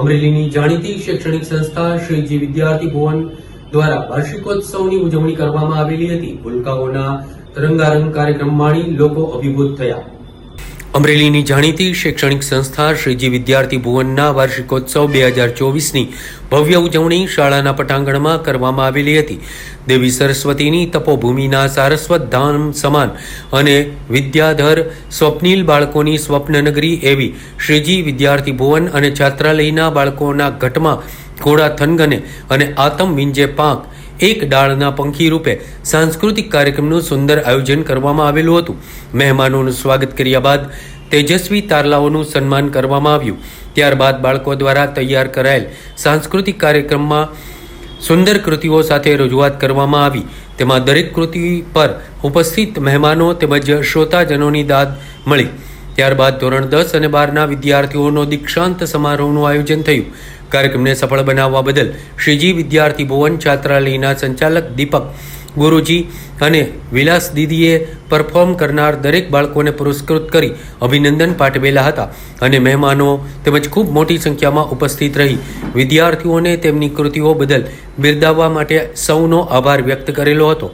અમરેલીની જાણીતી શૈક્ષણિક સંસ્થા શ્રીજી વિદ્યાર્થી ભુવન દ્વારા વાર્ષિકોત્સવની ઉજવણી કરવામાં આવેલી હતી. ભૂલકાઓના રંગારંગ કાર્યક્રમ માણી લોકો અભિભૂત થયા. અમરેલીની જાણીતી શૈક્ષણિક સંસ્થા શ્રીજી વિદ્યાર્થી ભુવનના વાર્ષિકોત્સવ બે હજાર ચોવીસની ભવ્ય ઉજવણી શાળાના પટાંગણમાં કરવામાં આવેલી હતી. દેવી સરસ્વતીની તપોભૂમિના સારસ્વત ધામ સમાન અને વિદ્યાધર સ્વપ્નિલ બાળકોની સ્વપ્નનગરી એવી શ્રીજી વિદ્યાર્થી ભુવન અને છાત્રાલયના બાળકોના ઘટમાં ઘોડા થનગને અને આતમ વિંજે પાંખ એક ડાળના પંખી રૂપે સાંસ્કૃતિક કાર્યક્રમનું સુંદર આયોજન કરવામાં આવેલું હતું. મહેમાનોનું સ્વાગત કર્યા બાદ તેજસ્વી તારલાઓનું સન્માન કરવામાં આવ્યું. ત્યારબાદ બાળકો દ્વારા તૈયાર કરાયેલ સાંસ્કૃતિક કાર્યક્રમમાં સુંદર કૃતિઓ સાથે રજૂઆત કરવામાં આવી. તેમાં દરેક કૃતિ પર ઉપસ્થિત મહેમાનો તેમજ શ્રોતાજનોની દાદ મળી. ત્યારબાદ ધોરણ દસ અને બારના વિદ્યાર્થીઓનો દીક્ષાંત સમારોહનું આયોજન થયું. કાર્યક્રમને સફળ બનાવવા બદલ શ્રીજી વિદ્યાર્થી ભુવન છાત્રાલયના સંચાલક દીપક ગુરુજી અને વિલાસ દીદીએ પરફોર્મ કરનાર દરેક બાળકોને પુરસ્કૃત કરી અભિનંદન પાઠવેલા હતા અને મહેમાનો તેમજ ખૂબ મોટી સંખ્યામાં ઉપસ્થિત રહી વિદ્યાર્થીઓને તેમની કૃતિઓ બદલ બિરદાવવા માટે સૌનો આભાર વ્યક્ત કરેલો હતો.